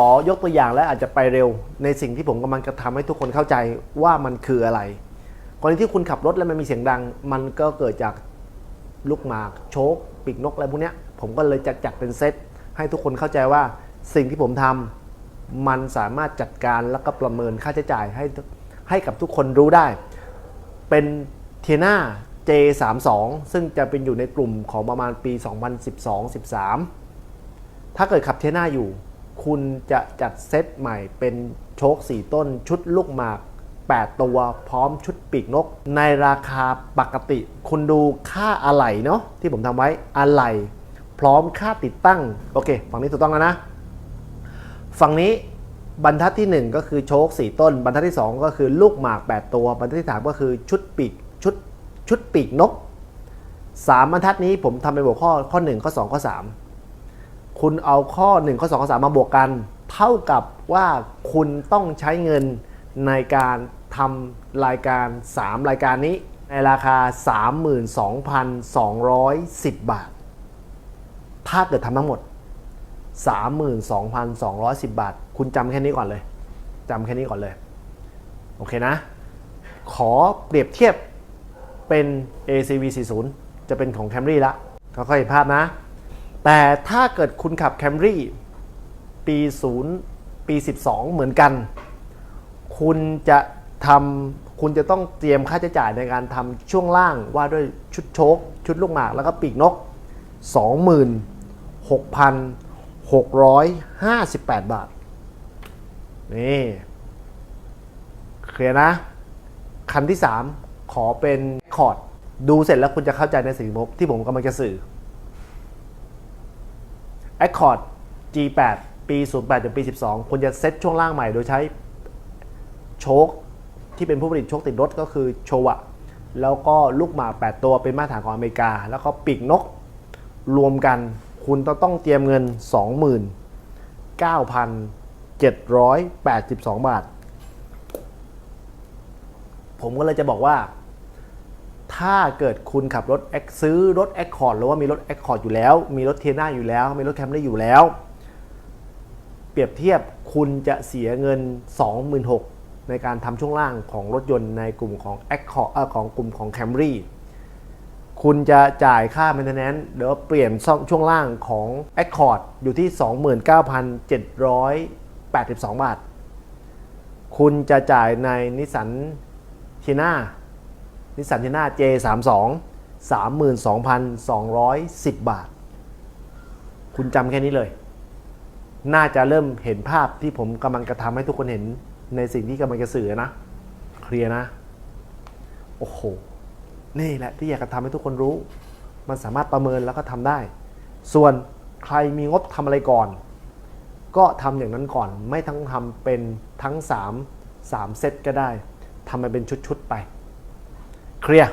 ขอยกตัวอย่างและอาจจะไปเร็ว ในสิ่งที่ผมกำลังจะทำให้ทุกคนเข้าใจว่ามันคืออะไรกรณีที่คุณขับรถแล้วมันมีเสียงดัง มันก็เกิดจากลูกหมากโชคปีกนกอะไรพวกนี้ผมก็เลยจัดจัดเป็นเซตให้ทุกคนเข้าใจว่าสิ่งที่ผมทำมันสามารถจัดการแล้วก็ประเมินค่าใช้จ่ายให้ให้กับทุกคนรู้ได้ เป็นเทียนา J32 ซึ่งจะเป็นอยู่ในกลุ่มของประมาณปี 2012-13 ถ้าเกิดขับเทียนาอยู่ คุณจะจัดเซตใหม่เป็นโชค 4 ต้นชุดลูกหมาก 8 ตัวพร้อมชุดปีกนก ในราคาปกติ คุณดูค่าอะไหล่เนาะที่ผมทำไว้อะไหล่พร้อมค่าติดตั้ง โอเค ฝั่งนี้ถูกต้องแล้วนะ ฝั่งนี้บรรทัดที่ 1 ก็คือโชค 4 ต้น บรรทัดที่ 2 ก็คือลูกหมาก 8 ตัว บรรทัดที่ 3 ก็คือชุดปีกชุดชุดปีกนก 3 บรรทัดนี้ผมทำเป็นหัวข้อข้อ 1 ข้อ 2 ข้อ 3 คุณเอาข้อ 1 ข้อ 2 ข้อ 3 มาบวกกัน เท่ากับว่าคุณต้องใช้เงินในการทำรายการ 3 รายการนี้ ในราคา 32,210 บาท ถ้าเกิดทำทั้งหมด 32,210 บาท คุณจำแค่นี้ก่อนเลยจำแค่นี้ก่อนเลย โอเคนะ ขอเปรียบเทียบเป็น ACV 40จะเป็นของ Camry ละค่อยๆเห็นภาพนะ แต่ถ้าเกิดคุณขับ Camry ปี 0 ปี 12 เหมือนกัน คุณจะทำคุณจะต้องเตรียมค่าใช้จ่ายในการทำช่วงล่างว่าด้วยชุดโชค ชุดลูกหมาก แล้วก็ปีกนก 26,658 บาท นี่เคลียร์นะ คันที่ 3 ขอเป็นคอร์ด ดูเสร็จแล้วคุณจะเข้าใจในสิ่งที่ผมกำลังจะสื่อ Accord G8 ปี 08ถึงปี 12คุณจะเซตช่วงล่างใหม่โดยใช้โชคที่เป็นผู้ผลิตโชคติดรถก็คือโชวะ แล้วก็ลูกหมา 8 ตัวเป็นมาตรฐานของอเมริกา แล้วก็ปีกนกรวมกันคุณต้องเตรียมเงิน 29,782 บาท ผมก็เลยจะบอกว่า ถ้าเกิดคุณขับรถซื้อรถ Accord หรือว่ามีรถ Accord อยู่แล้ว มีรถเทน่าอยู่แล้ว มีรถ Camry อยู่แล้ว เปรียบเทียบคุณจะเสียเงิน 26,000ในการทำช่วงล่างของรถยนต์ในกลุ่มของ Accord เอ่อของกลุ่มของ Camry คุณจะจ่ายค่า maintenance เดี๋ยวเปลี่ยนซ่อมช่วงล่างของ Accord อยู่ที่ 29,782 บาท คุณจะจ่ายในนิสสันทีน่า นิสสันทีน่า J32 32,210 บาท คุณจำแค่นี้เลย น่าจะเริ่มเห็นภาพที่ผมกำลังจะทำให้ทุกคนเห็นในสิ่งที่กำลังจะสื่อนะ เคลียร์นะ โอ้โห นี่แหละที่อยากจะทำให้ทุกคนรู้ มันสามารถประเมินแล้วก็ทำได้ ส่วนใครมีงบทำอะไรก่อน ก็ทำอย่างนั้นก่อน ไม่ทั้งทำเป็นทั้ง 3 3 เซตก็ได้ทำมันเป็นชุด ๆ ไป เคลียร์